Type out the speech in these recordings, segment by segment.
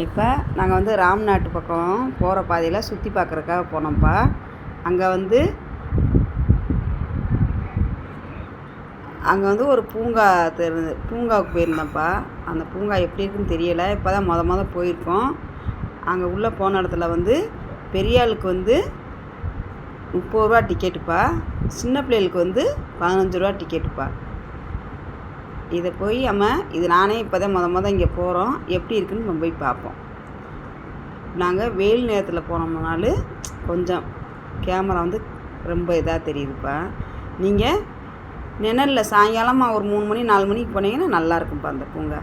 இப்போ நாங்கள் வந்து ராம்நாட்டு பக்கம் போகிற பாதையில் சுற்றி பார்க்குறக்காக போனோம்ப்பா. அங்கே வந்து அங்கே வந்து ஒரு பூங்கா தெரிஞ்சு பூங்காவுக்கு போயிருந்தேன்ப்பா. அந்த பூங்கா எப்படி இருக்குன்னு தெரியலை. இப்போ தான் மொதல் மொதல் போயிருக்கோம். அங்கே உள்ளே போன இடத்துல வந்து பெரியாளுக்கு வந்து முப்பது ரூபா டிக்கெட்டுப்பா சின்ன பிள்ளைகளுக்கு வந்து பதினஞ்சு ரூபா டிக்கெட்டுப்பா இதை போய் நம்ம இது நானே இப்போ தான் மொத மொதல் இங்கே போகிறோம் எப்படி இருக்குன்னு நம்ம போய் பார்ப்போம். நாங்கள் வெயில் நேரத்தில் போனோம்னாலும் கொஞ்சம் கேமரா வந்து ரொம்ப இதாக தெரியுதுப்பா. நீங்கள் நிழலில் சாயங்காலமாக ஒரு மூணு மணி நாலு மணிக்கு போனீங்கன்னா நல்லா இருக்கும்ப்பா அந்த பூங்கா.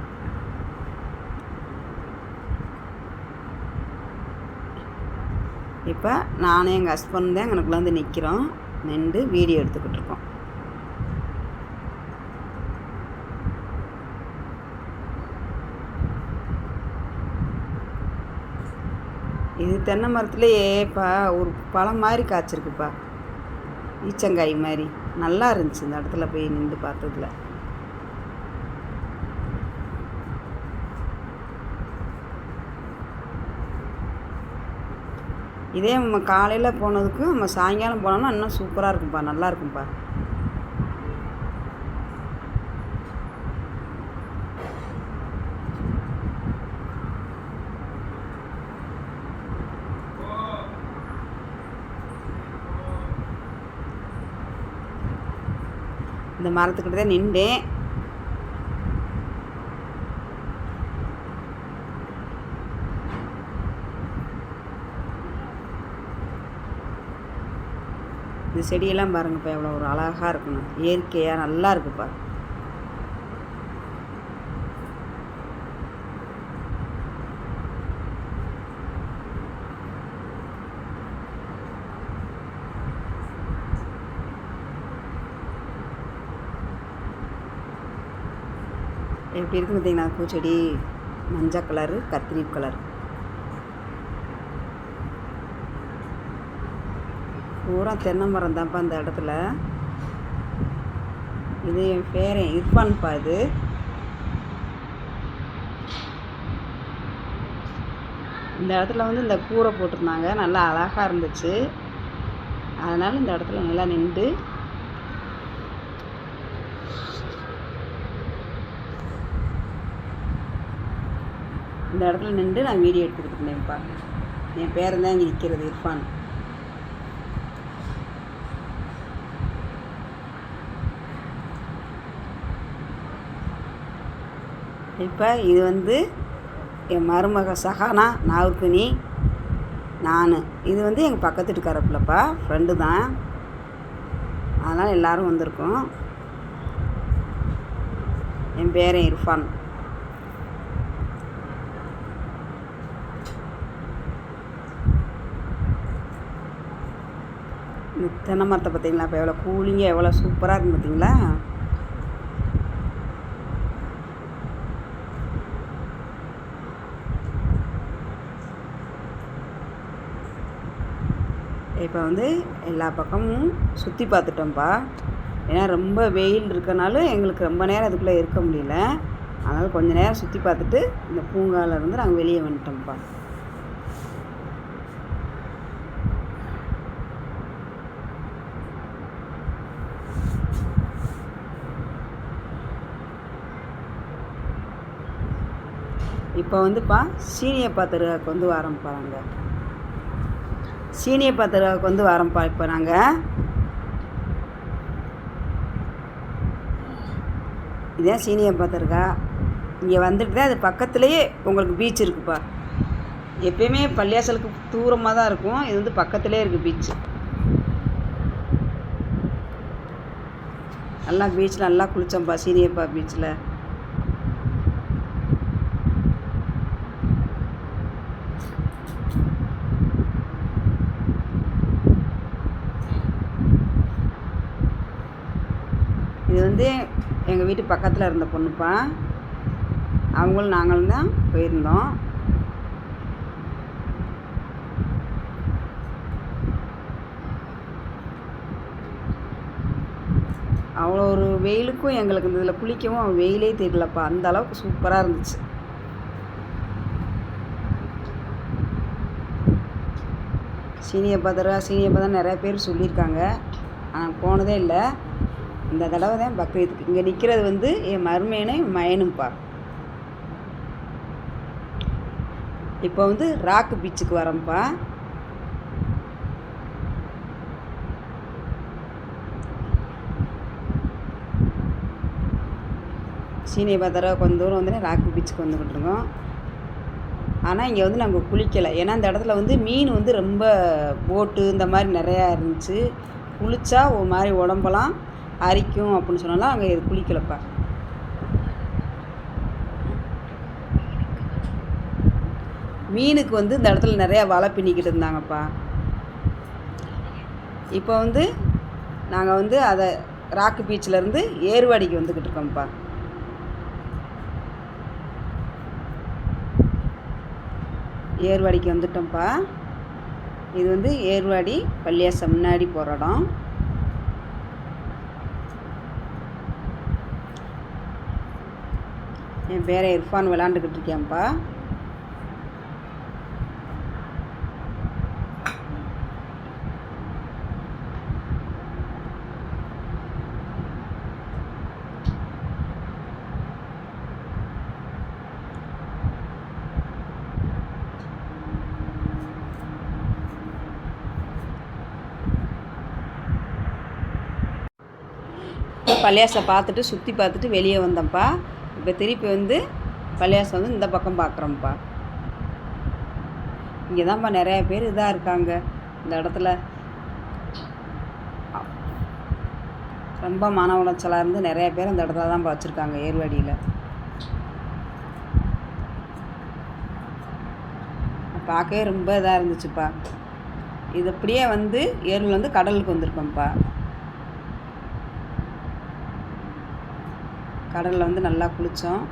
இப்போ நானும் எங்கள் ஹஸ்பண்ட் தான் எங்களுக்குள்ள வந்து நிற்கிறோம் நின்று வீடியோ எடுத்துக்கிட்டு இருக்கோம். இது தென்னை மரத்துலேயேப்பா ஒரு பழம் மாதிரி காய்ச்சிருக்குப்பா. ஈச்சங்காய் மாதிரி. நல்லா இருந்துச்சு இந்த இடத்துல போய் நின்று பார்த்ததுல. இதே நம்ம காலையில் போனதுக்கும் நம்ம சாயங்காலம் போனோம்னா இன்னும் சூப்பராக இருக்கும்ப்பா நல்லா இருக்கும்ப்பா இந்த மரத்துக்கிட்ட தான் நின்றேன் இந்த செடியெல்லாம் பாருங்கப்பா எவ்வளோ ஒரு அழகாக இருக்கணும் இயற்கையாக நல்லா இருக்குப்பா எப்படி இருக்கு பார்த்தீங்களா பூச்செடி மஞ்சள் கலரு கத்திரி கலர் பூரா தென்னை மரம் தான்ப்பா அந்த இடத்துல. இது என் பேரன் இருப்பான்ப்பா இது. இந்த இடத்துல வந்து இந்த கூரை போட்டிருந்தாங்க. நல்லா அழகாக இருந்துச்சு. அதனால் இந்த இடத்துல நல்லா நின்று இந்த இடத்துல நின்று நான் வீடியோ எடுத்துக்கிட்டு இருந்தேன்ப்பா என் பேரன் தான் இங்கே நிற்கிறது இர்ஃபான். இப்போ இது வந்து என் மருமக சஹானா நாவுக்குனி நான். இது வந்து எங்கள் பக்கத்து வீட்டுக்காரப்பிலப்பா ஃப்ரெண்டு தான். அதனால் எல்லோரும் வந்திருக்கோம். என் பேரன் இர்ஃபான். இந்த தென்னை மரத்தை பார்த்தீங்களா? இப்போ எவ்வளோ கூலிங்காக எவ்வளோ சூப்பராக இருக்கும் பார்த்தீங்களா? இப்போ வந்து எல்லா பக்கமும் சுற்றி பார்த்துட்டோம்ப்பா. ஏன்னா ரொம்ப வெயில் இருக்கனால எங்களுக்கு ரொம்ப நேரம் அதுக்குள்ளே இருக்க முடியல. அதனால் கொஞ்சம் நேரம் சுற்றி பார்த்துட்டு இந்த பூங்காவில் இருந்து நாங்கள் வெளியே வந்துட்டோம்ப்பா. இப்போ வந்துப்பா சீனிய தெருவுக்கு வந்து வரோம் பாருங்க சீனிய தெருவுக்கு வந்து வரோம்ப்பா இப்போ நாங்கள் இதான் சீனியப்பா தெருக்கா இங்கே வந்துட்டு தான் அது பக்கத்துலேயே உங்களுக்கு பீச் இருக்குப்பா. எப்பயுமே பள்ளியாசலுக்கு தூரமாக தான் இருக்கும். இது வந்து பக்கத்துலேயே இருக்குது பீச் நல்லா பீச்சில் நல்லா குளித்தோம்ப்பா சீனியப்பா பீச்சில் இது வந்து எங்கள் வீட்டு பக்கத்தில் இருந்த பொண்ணுப்பா. அவங்களும் நாங்களும் தான் போயிருந்தோம். அவ்வளோ ஒரு வெயிலுக்கும் எங்களுக்கு இந்த இதில் குளிக்கவும் வெயிலே தெரியலப்பா. அந்த அளவுக்கு சூப்பராக இருந்துச்சு. சீனியப்பா தருவா சீனியப்பா தான் நிறையா பேர் சொல்லியிருக்காங்க. ஆனால் போனதே இல்லை. இந்த தடவை தான் பக்ரீத்துக்கு. இங்கே நிற்கிறது வந்து என் மருமையனை மயனும்பா இப்போ வந்து ராக்கு பீச்சுக்கு வரோம்ப்பா சீனிய பத்திர கொஞ்ச தூரம் வந்து ராக்கு பீச்சுக்கு வந்துக்கிட்டு இருக்கோம். ஆனால் இங்கே வந்து நாங்கள் குளிக்கலை. ஏன்னா இந்த இடத்துல வந்து மீன் வந்து ரொம்ப போட்டு இந்த மாதிரி நிறையா இருந்துச்சு. குளித்தா ஒரு மாதிரி உடம்பெல்லாம் அரிக்கும் அப்படின்னு சொன்னாலும் அங்கே இது குளிக்கலப்பா மீனுக்கு வந்து இந்த இடத்துல நிறையா வலை பின்னிக்கிட்டு இருந்தாங்கப்பா. இப்போ வந்து நாங்கள் வந்து அதை ராக்கு பீச்சிலேருந்து ஏர்வாடிக்கு வந்துக்கிட்டு இருக்கோம்ப்பா. ஏர்வாடிக்கு வந்துட்டோம்ப்பா. இது வந்து ஏர்வாடி பள்ளியாசம் முன்னாடி போகிற இடம். என் பேரை இர்ஃபான் விளாண்டுக்கிட்டு இருக்கேன்ப்பா பள்ளியாசை பார்த்துட்டு சுற்றி பார்த்துட்டு வெளியே வந்தேன்ப்பா. இப்போ திருப்பி வந்து பள்ளியாசம் வந்து இந்த பக்கம் பார்க்குறோம்ப்பா இங்கே தான்ப்பா நிறையா பேர் இதாக இருக்காங்க. இந்த இடத்துல ரொம்ப மன உளைச்சலாக இருந்து நிறைய பேர் அந்த இடத்துல தான்ப்பா வச்சுருக்காங்க ஏர்வடியில் பார்க்கவே ரொம்ப இதாக இருந்துச்சுப்பா. இது அப்படியே வந்து ஏர்வில் வந்து கடலுக்கு வந்திருக்கோம்ப்பா. கடலில் வந்து நல்லா குளித்தோம்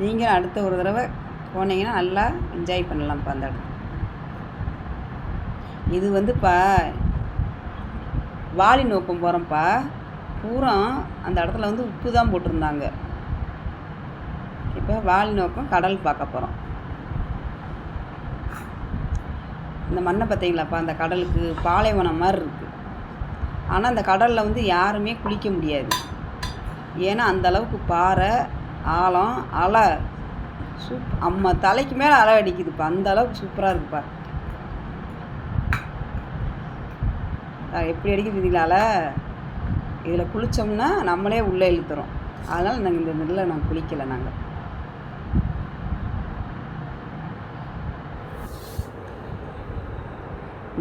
நீங்கள் அடுத்த ஒரு தடவை போனீங்கன்னா நல்லா என்ஜாய் பண்ணலாம்ப்பா அந்த இடம். இது வந்துப்பா வாலி நோக்கம் போகிறோம்ப்பா பூரா அந்த இடத்துல வந்து உப்பு தான் போட்டிருந்தாங்க. இப்போ வாலி நோக்கம் கடல் பார்க்க போகிறோம் இந்த மண்ணை பார்த்தீங்களாப்பா? அந்த கடலுக்கு பாலைவனம் மாதிரி இருக்குது ஆனால் அந்த கடலில் வந்து யாருமே குளிக்க முடியாது. ஏன்னா அந்த அளவுக்கு பாறை ஆழம் அலை சூப் அம்மா தலைக்கு மேலே அலை அடிக்குதுப்பா. அந்த அளவுக்கு சூப்பராக இருக்குப்பா. எப்படி அடிக்குது பார்த்தீங்களா இதில் குளித்தோம்னா நம்மளே உள்ளே இழுத்துறோம். அதனால் நாங்கள் இந்த இதில் நாங்கள் குளிக்கலை நாங்கள்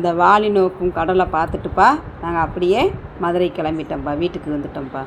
இந்த வாலி நோக்கும் கடலை பார்த்துட்டுப்பா. நாங்கள் அப்படியே மதுரை கிளம்பிட்டோம்ப்பா வீட்டுக்கு வந்துட்டோம்ப்பா